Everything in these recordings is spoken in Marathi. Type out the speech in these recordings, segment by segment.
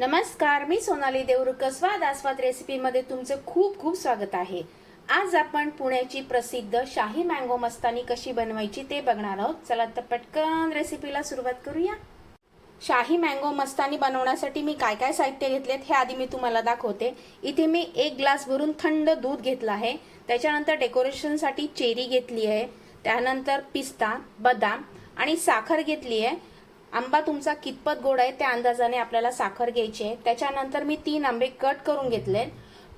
नमस्कार मी सोनाली देवरुख. स्वाद आस्वाद रेसिपीमध्ये तुमचं खूप खूप स्वागत आहे. आज आपण पुण्याची प्रसिद्ध शाही मँगो मस्तानी कशी बनवायची ते बघणार आहोत. चला तर पटकन रेसिपीला सुरुवात करूया. शाही मँगो मस्तानी बनवण्यासाठी मी काय काय साहित्य घेतलेत हे आधी मी तुम्हाला दाखवते. इथे मी एक ग्लास भरून थंड दूध घेतलं आहे. त्याच्यानंतर डेकोरेशनसाठी चेरी घेतली आहे. त्यानंतर पिस्ता बदाम आणि साखर घेतली आहे. आंबा तुमचा कितपत गोड आहे त्या अंदाजाने आपल्याला साखर घ्यायची आहे. त्याच्यानंतर मी तीन आंबे कट करून घेतले.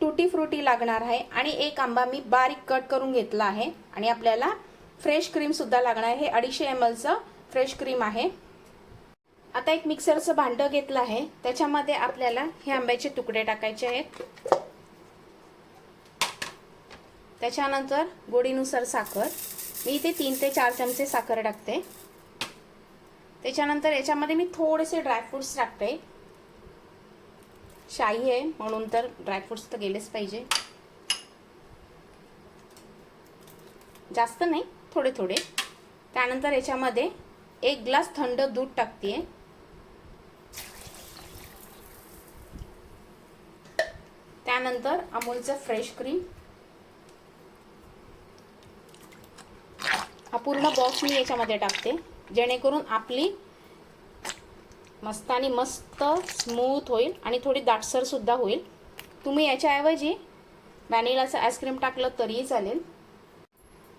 तुटी फ्रुटी लागणार आहे आणि एक आंबा मी बारीक कट करून घेतला आहे. आणि आपल्याला फ्रेश क्रीम सुद्धा लागणार आहे. हे अडीचशे एम एलचं फ्रेश क्रीम आहे. आता एक मिक्सरचं भांडं घेतलं आहे. त्याच्यामध्ये आपल्याला हे आंब्याचे तुकडे टाकायचे आहेत. त्याच्यानंतर गोडीनुसार साखर. मी इथे तीन ते चार चमचे साखर टाकते. त्याच्यानंतर याच्यामध्ये मी थोडेसे ड्रायफ्रुट्स टाकते. शाही आहे म्हणून तर ड्रायफ्रुट्स तर गेलेच पाहिजे. जास्त नाही थोडे थोडे. त्यानंतर याच्यामध्ये एक ग्लास थंड दूध टाकते त्यानंतर अमूलचं फ्रेश क्रीम हा पूर्ण बॉक्स मी याच्यामध्ये टाकते. जेणेकरून आपली मस्तानी मस्त स्मूथ होईल आणि थोडी दाटसरसुद्धा होईल. तुम्ही याच्याऐवजी व्हॅनिलाचं आईस्क्रीम टाकलं तरीही चालेल.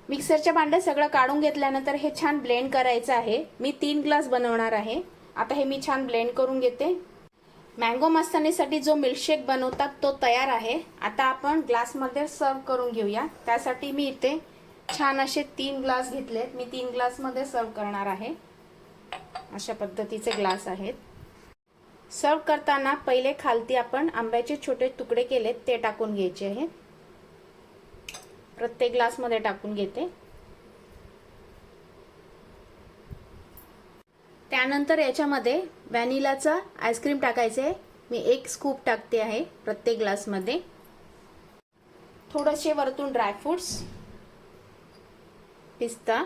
मिक्सरच्या भांड्यात सगळं काढून घेतल्यानंतर हे छान ब्लेंड करायचं आहे. मी तीन ग्लास बनवणार आहे. आता हे मी छान ब्लेंड करून घेते. मँगो मस्तानीसाठी जो मिल्कशेक बनवतात तो तयार आहे. आता आपण ग्लासमध्ये सर्व करून घेऊया. त्यासाठी मी इथे छान असे तीन ग्लास घेतलेत. मी तीन ग्लासमध्ये सर्व करणार आहे. अशा पद्धतीचे ग्लास आहेत. सर्व करताना पहिले खालती आपण आंब्याचे छोटे तुकडे केलेत ते टाकून घ्यायचे आहेत प्रत्येक ग्लासमध्ये टाकून घेते. त्यानंतर याच्यामध्ये व्हॅनिलाचा आईस्क्रीम टाकायचं. आहे मी एक स्कूप टाकते आहे प्रत्येक ग्लासमध्ये. थोडेसे वरतून ड्रायफ्रुट्स पिस्ता.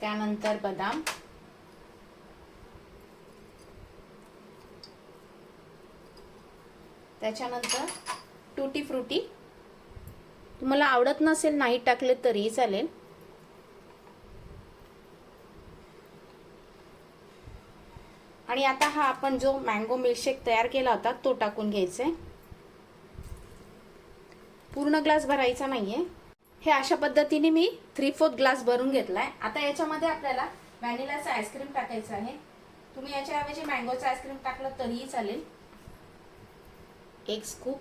त्यानंतर बदाम. त्याच्यानंतर टुटी फ्रुटी. तुम्हाला आवडत नसेल नाही टाकले तरीही चालेल. आणि आता हा आपण जो मँगो मिल्कशेक तयार केला होता तो टाकून घ्यायचा. आहे पूर्ण ग्लास भरायचा नाहीये. हे अशा पद्धतीने मी थ्री फोर्थ ग्लास भरून घेतलाय. आता याच्यामध्ये आपल्याला व्हॅनिलाचं आईस्क्रीम टाकायचं आहे. तुम्ही याच्याऐवजी मँगोचं आईस्क्रीम टाकलं तरीही चालेल. एक स्कूप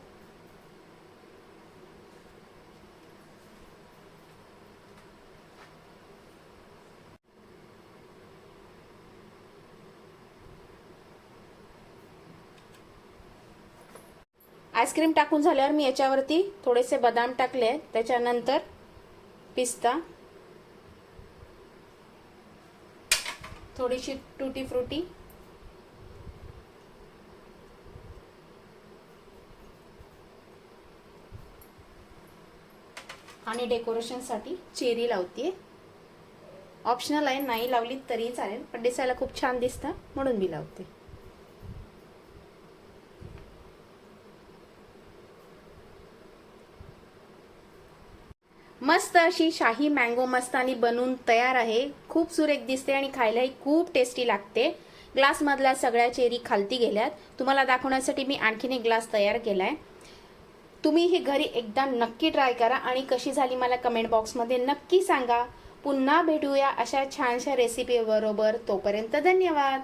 आईस्क्रीम टाकून झाल्यावर मी याच्यावरती थोडेसे बदाम टाकले. त्याच्यानंतर पिस्ता. थोडीशी टुटी फ्रुटी. आणि डेकोरेशनसाठी चेरी लावते ऑप्शनल आहे नाही लावली तरी चालेल पण दिसायला खूप छान दिसतं म्हणून मी लावते. मस्त अशी शाही मँगो मस्तानी बनून तयार आहे. खूप सुरेख दिसते आणि खायलाही खूप टेस्टी लागते. ग्लासमधल्या सगळ्या चेरी खालती गेल्यात. तुम्हाला दाखवण्यासाठी मी आणखीन एक ग्लास तयार केलाय. तुम्ही ही घरी एकदा नक्की ट्राय करा आणि कशी झाली मला कमेंट बॉक्समध्ये नक्की सांगा. पुन्हा भेटूया अशा छानशा रेसिपी बरोबर. तोपर्यंत धन्यवाद.